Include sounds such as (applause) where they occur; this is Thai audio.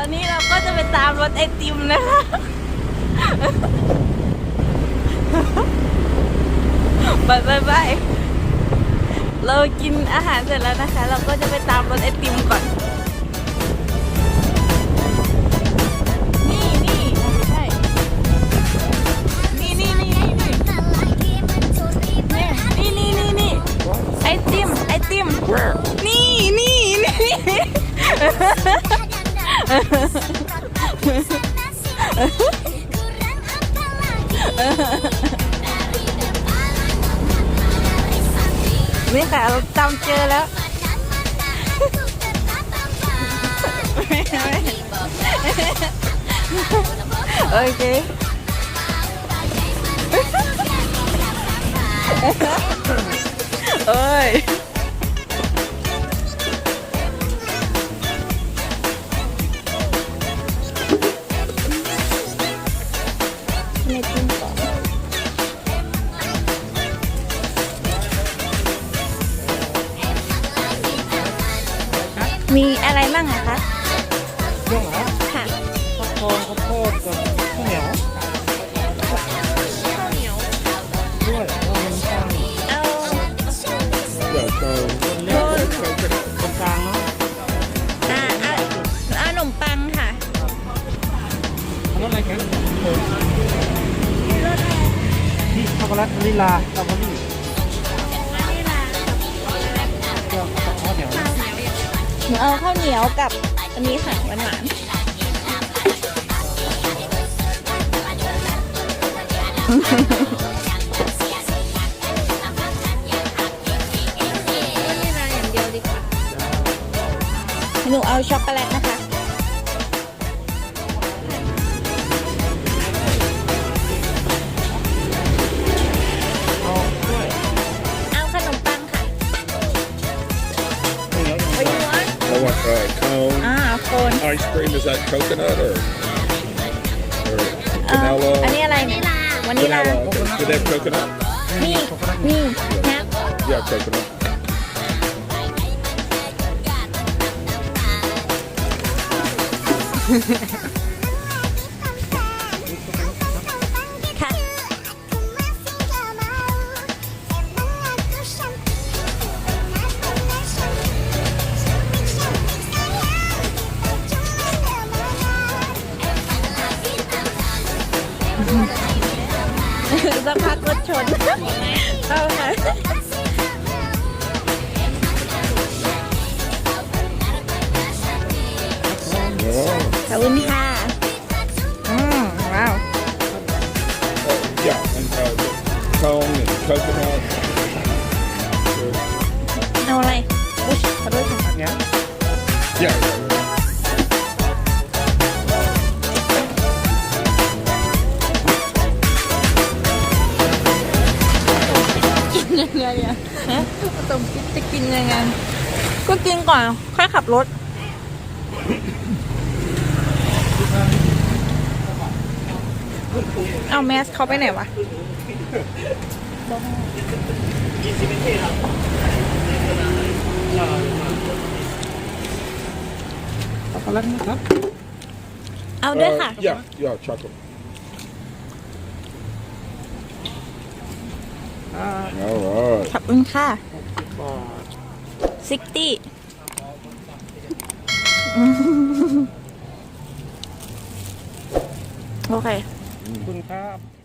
ตอนนี้เราก็จะไปตามรถไอติมนะคะ บายบายบายเรากินอาหารเสร็จแล้วนะคะ เราก็จะไปตามรถไอติมก่อน นี่ค่ะเราจำเจอแล้วโอเคเอ้ย มีอะไรบ้างอะคะเรื่องเหรอค่ะฟักทองข้าวโพดกับข้าวเหนียวด้วยแล้วมันตั้งเอาเดี๋ยวเจอคนเล็กคนกลางเนาะอ่าเอาเอาขนมปังค่ะรสอะไรกันนี่ช็อกโกแลตวานิลลาสตรอเบอรี่เดี๋ยวเอาข้าวเหนียวนะ หนูเอาข้าวเหนียวกับอันนี้ค่ะหวานหวานหนูเอาช็อกโกแลตนะคะ uh, cone. อ่าโคน Ice cream, is that coconut or, or เอ่อ vanilla? อันนี้อะไรเนี่ยวานิลา Vanilla. okay. Do they have coconut? นี่นี่นะ Yeah, coconut. (laughs) สักพักรถชนเอาค่ะ Oh, ขอบคุณค่ะอืมว้าว yeah, and uh, the cone and coconut. เอาอะไรอุ๊ยขอโทษค่ะอัน เนี้ย Yeah. กินยังไงอะฮะต้มคิดจะกินยังไง ก็กินก่อน ค่อยขับรถ เอาแมสเขาไปไหนวะช็อกโกแลตนะครับ เอาด้วยค่ะ Uh, yeah, yeah, chocolate. อ่า All right. คุณค่ะบาทซิกตี้โอเค คุณครับ